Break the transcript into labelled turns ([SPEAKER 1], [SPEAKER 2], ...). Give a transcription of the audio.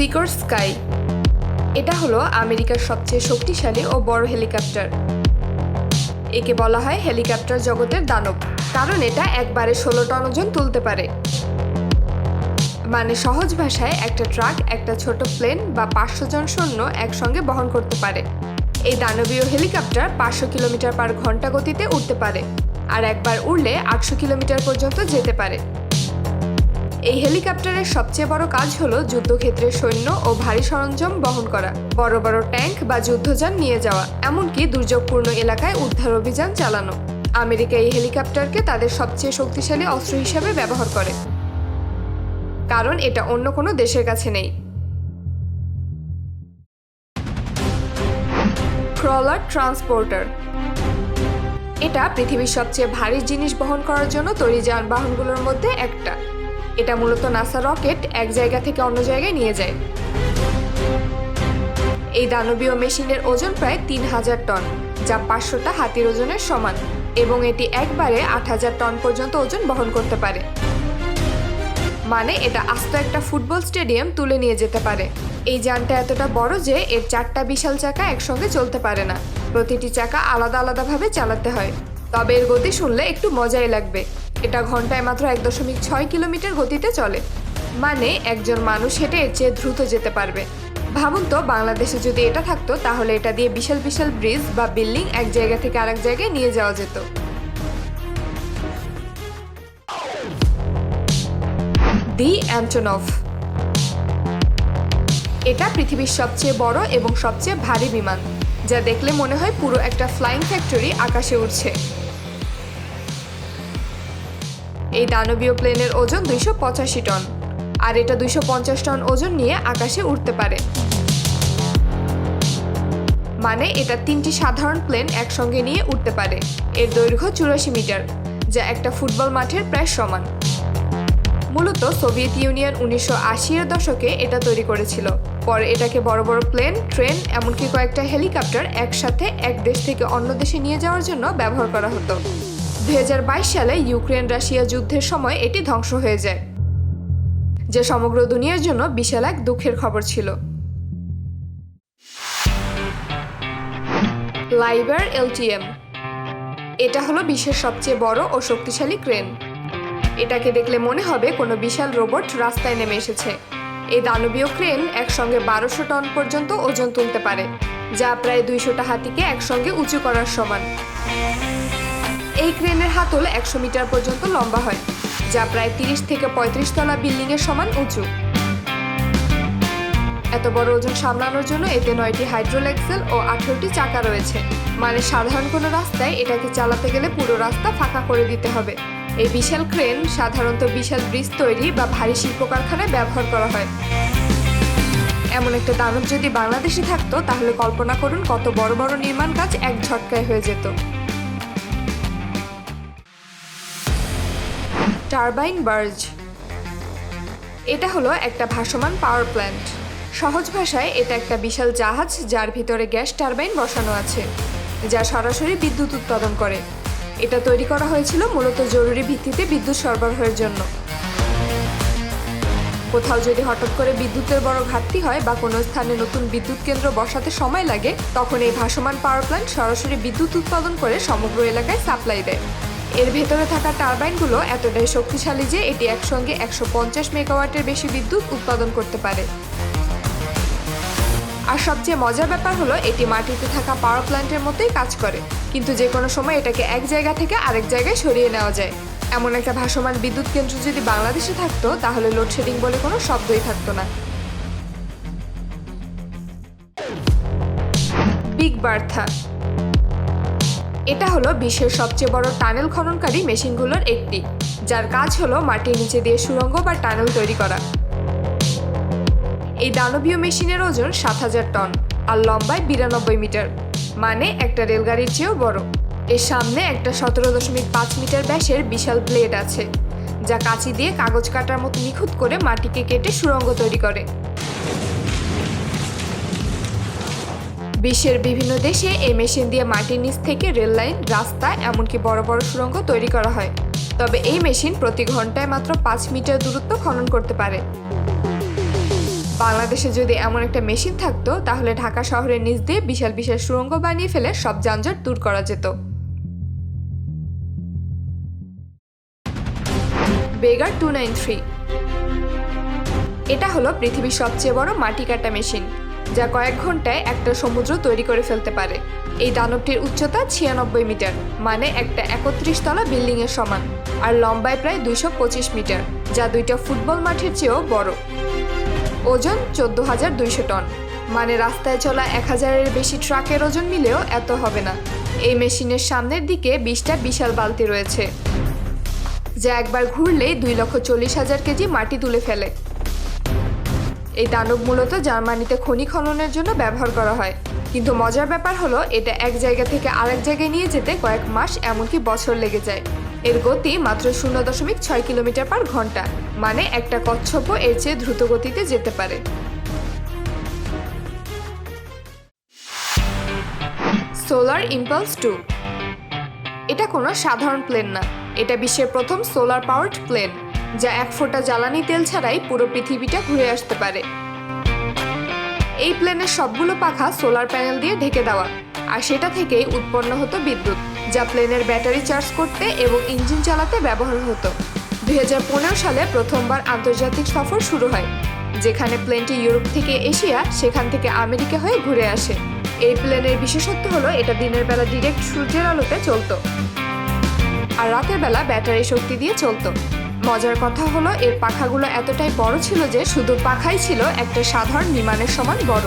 [SPEAKER 1] সিকর sky এটা হলো আমেরিকার সবচেয়ে শক্তিশালী ও বড় হেলিকপ্টার। একে বলা হয় হেলিকপ্টার জগতের দানব, কারণ এটা একবারে ষোলো টন ওজন তুলতে পারে। মানে সহজ ভাষায়, একটা ট্রাক, একটা ছোট প্লেন বা পাঁচশো জন সৈন্য একসঙ্গে বহন করতে পারে। এই দানবীয় হেলিকপ্টার পাঁচশো কিলোমিটার পার ঘণ্টা গতিতে উঠতে পারে, আর একবার উড়লে আটশো কিলোমিটার পর্যন্ত যেতে পারে। এই হেলিকপ্টারের সবচেয়ে বড় কাজ হলো যুদ্ধক্ষেত্রে সৈন্য ও ভারী সরঞ্জাম বহন করা। বড় বড় ট্যাঙ্ক বা যুদ্ধযান নিয়ে যাওয়া, এমনকি দুর্যোগপূর্ণ এলাকায় উদ্ধার অভিযান চালানো। আমেরিকা এই হেলিকপ্টারকে তাদের সবচেয়ে শক্তিশালী অস্ত্র হিসাবে ব্যবহার করে। কারণ এটা অন্য কোনো দেশের কাছে নেই। Trawler transporter. এটা পৃথিবীর সবচেয়ে ভারী জিনিস বহন করার জন্য তৈরি যানবাহনগুলোর মধ্যে একটা। এটা মূলত নাসা রকেট এক জায়গা থেকে অন্য জায়গায় নিয়ে যায়। এই দানবীয় মেশিনের ওজন প্রায় তিন হাজার টন, যা পাঁচশোটা হাতির ওজনের সমান, এবং এটি একবারে আট হাজার টন পর্যন্ত ওজন বহন করতে পারে। মানে এটা আস্ত একটা ফুটবল স্টেডিয়াম তুলে নিয়ে যেতে পারে। এই যানটা এতটা বড় যে এর চারটা বিশাল চাকা একসঙ্গে চলতে পারে না। প্রতিটি চাকা আলাদা আলাদাভাবে চালাতে হয়। তবে এর গতি শুনলে একটু মজাই লাগবে। এটা ঘন্টায় মাত্র এক দশমিক ছয় কিলোমিটার গতিতে চলে। মানে একজন মানুষ হেঁটে এর চেয়ে দ্রুত যেতে পারবে। ভাবুন তো, বাংলাদেশে যদি এটা থাকতো, তাহলে এটা দিয়ে বিশাল বিশাল ব্রিজ বা বিল্ডিং এক জায়গা থেকে আরেক জায়গায় নিয়ে যাওয়া যেত। দি অ্যান্টনফ। এটা পৃথিবীর সবচেয়ে বড় এবং সবচেয়ে ভারী বিমান, যা দেখলে মনে হয় পুরো একটা ফ্লাইং ফ্যাক্টরি আকাশে উড়ছে। এই দানবীয় প্লেনের ওজন দুইশো পঁচাশি টন। আর এটা দুইশো পঞ্চাশ টন ওজন নিয়ে আকাশে উঠতে পারে। মানে এটা তিনটি সাধারণ প্লেন একসঙ্গে নিয়ে উঠতে পারে। এর দৈর্ঘ্য চুরাশি মিটার, যা একটা ফুটবল মাঠের প্রায় সমান। মূলত সোভিয়েত ইউনিয়ন উনিশশো এর দশকে এটা তৈরি করেছিল। পরে এটাকে বড় বড় প্লেন, ট্রেন, এমনকি কয়েকটা হেলিকপ্টার একসাথে এক দেশ থেকে অন্য দেশে নিয়ে যাওয়ার জন্য ব্যবহার করা হতো। দুই হাজার বাইশ সালে ইউক্রেন রাশিয়া যুদ্ধের সময় এটি ধ্বংস হয়ে যায়, যে সমগ্র দুনিয়ার জন্য বিশাল এক দুঃখের খবর ছিল। লাইবার এলটিএম, এটা হলো বিশ্বের সবচেয়ে বড় ও শক্তিশালী ক্রেন। এটাকে দেখলে মনে হবে কোনো বিশাল রোবট রাস্তায় নেমে এসেছে। এই দানবীয় ক্রেন একসঙ্গে বারোশো টন পর্যন্ত ওজন তুলতে পারে, যা প্রায় দুইশোটা হাতিকে একসঙ্গে উঁচু করার সমান। এই ক্রেনের হাতল একশো মিটার পর্যন্ত লম্বা হয়, যা প্রায় তিরিশ থেকে পঁয়ত্রিশ তলা বিল্ডিংয়ের সমান উঁচু। এত বড় ওজন সামলানোর জন্য এতে নয়টি হাইড্রোল এক্সেল ও আঠেরোটি চাকা রয়েছে। মানে সাধারণ কোনো রাস্তায় এটাকে চালাতে গেলে পুরো রাস্তা ফাঁকা করে দিতে হবে। এই বিশাল ক্রেন সাধারণত বিশাল ব্রিজ তৈরি বা ভারী শিল্প কারখানায় ব্যবহার করা হয়। এমন একটা দানব যদি বাংলাদেশে থাকতো, তাহলে কল্পনা করুন কত বড় বড় নির্মাণ কাজ এক ঝটকায় হয়ে যেত। Turbine barge. এটা হলো একটা ভাসমান পাওয়ার প্ল্যান্ট। সহজ ভাষায় এটা একটা বিশাল জাহাজ যার ভিতরে গ্যাস টারবাইন বসানো আছে, যা সরাসরি বিদ্যুৎ উৎপাদন করে। এটা তৈরি করা হয়েছিল মূলত জরুরি ভিত্তিতে বিদ্যুৎ সরবরাহের জন্য। কোথাও যদি হঠাৎ করে বিদ্যুতের বড় ঘাটতি হয় বা কোনো স্থানে নতুন বিদ্যুৎ কেন্দ্র বসাতে সময় লাগে, তখন এই ভাসমান পাওয়ার প্ল্যান্ট সরাসরি বিদ্যুৎ উৎপাদন করে সমগ্র এলাকায় সাপ্লাই দেয়। এর ভেতরে থাকা টারবাইনগুলো এতটাই শক্তিশালী যে এটি একসঙ্গে একশো পঞ্চাশ মেগাওয়াটের বেশি বিদ্যুৎ উৎপাদন করতে পারে। আর সবচেয়ে মজার ব্যাপার হলো, এটি মাটিতে থাকা পাওয়ার প্ল্যান্টের মতোই কাজ করে। কিন্তু যে কোনো সময় এটাকে এক জায়গা থেকে আরেক জায়গায় সরিয়ে নেওয়া যায়। এমন একটা ভাসমান বিদ্যুৎ কেন্দ্র যদি বাংলাদেশে থাকতো, তাহলে লোডশেডিং বলে কোনো শব্দই থাকতো না। বিগ বার্থা এটা হলো বিশ্বের সবচেয়ে বড় টানেল খননকারী মেশিনগুলোর একটি, যার কাজ হলো মাটির নিচে দিয়ে সুড়ঙ্গ বা টানেল তৈরি করা। এই দানবীয় মেশিনের ওজন সাত হাজার টন আর লম্বায় বিরানব্বই মিটার মানে একটা রেলগাড়ির চেয়েও বড়। এর সামনে একটা সতেরো দশমিক পাঁচ মিটার ব্যাসের বিশাল ব্লেড আছে, যা কাঁচি দিয়ে কাগজ কাটার মতো নিখুঁত করে মাটিকে কেটে সুড়ঙ্গ তৈরি করে। বিশ্বের বিভিন্ন দেশে এই মেশিন দিয়ে মাটির নিচ থেকে রেল লাইন, রাস্তা, এমনকি বড় বড় সুড়ঙ্গ তৈরি করা হয়। তবে এই মেশিন প্রতি ঘন্টায় মাত্র পাঁচ মিটার দূরত্ব খনন করতে পারে। বাংলাদেশে যদি এমন একটা মেশিন থাকতো, তাহলে ঢাকা শহরের নিচ দিয়ে বিশাল বিশাল সুড়ঙ্গ বানিয়ে ফেলে সব যানজট দূর করা যেত। বেগার টু নাইন থ্রি এটা হলো পৃথিবীর সবচেয়ে বড় মাটি কাটা মেশিন। যা কয়েক ঘন্টায় একটা সমুদ্র তৈরি করে ফেলতে পারে। এই দানবটির উচ্চতা ছিয়ানব্বই মিটার মানে একটা একত্রিশ তলা বিল্ডিং এর সমান, আর লম্বায় প্রায় দুইশো পঁচিশ মিটার, যা দুইটা ফুটবল মাঠের চেয়েও বড়। ওজন চোদ্দ হাজার দুইশো টন মানে রাস্তায় চলা এক হাজারের বেশি ট্রাকের ওজন মিলেও এত হবে না। এই মেশিনের সামনের দিকে বিশটা বিশাল বালতি রয়েছে, যা একবার ঘুরলেই দুই লক্ষ চল্লিশ হাজার কেজি মাটি তুলে ফেলে। এই দানব মূলত জার্মানিতে খনি খননের জন্য ব্যবহার করা হয়। কিন্তু মজার ব্যাপার হলো, এটা এক জায়গা থেকে আরেক জায়গায় নিয়ে যেতে কয়েক মাস, এমনকি বছর লেগে যায়। এর গতি মাত্র শূন্য দশমিক ছয় কিলোমিটার পার ঘণ্টা মানে একটা কচ্ছপ এর চেয়ে দ্রুত গতিতে যেতে পারে। Solar impulse two. এটা কোনো সাধারণ প্লেন না। এটা বিশ্বের প্রথম সোলার পাওয়ার্ড প্লেন। যা এক ফোঁটা জ্বালানি তেল ছাড়াই পুরো পৃথিবীটা ঘুরে আসতে পারে। এই প্লেনের সবগুলো পাখা সোলার প্যানেল দিয়ে ঢেকে দেওয়া, আর সেটা থেকেই উৎপন্ন হতো বিদ্যুৎ, যা প্লেনের ব্যাটারি চার্জ করতে এবং ইঞ্জিন চালাতে ব্যবহার হতো। দু হাজার পনেরো সালে প্রথমবার আন্তর্জাতিক সফর শুরু হয়, যেখানে প্লেনটি ইউরোপ থেকে এশিয়া, সেখান থেকে আমেরিকা হয়ে ঘুরে আসে। এই প্লেনের বিশেষত্ব হলো এটা দিনের বেলা ডিরেক্ট সূর্যের আলোতে চলতো, আর রাতের বেলা ব্যাটারি শক্তি দিয়ে চলতো। মজার কথা হলো, এর পাখাগুলো এতটাই বড় ছিল যে শুধু পাখাই ছিল একটা সাধারণ বিমানের সমান বড়।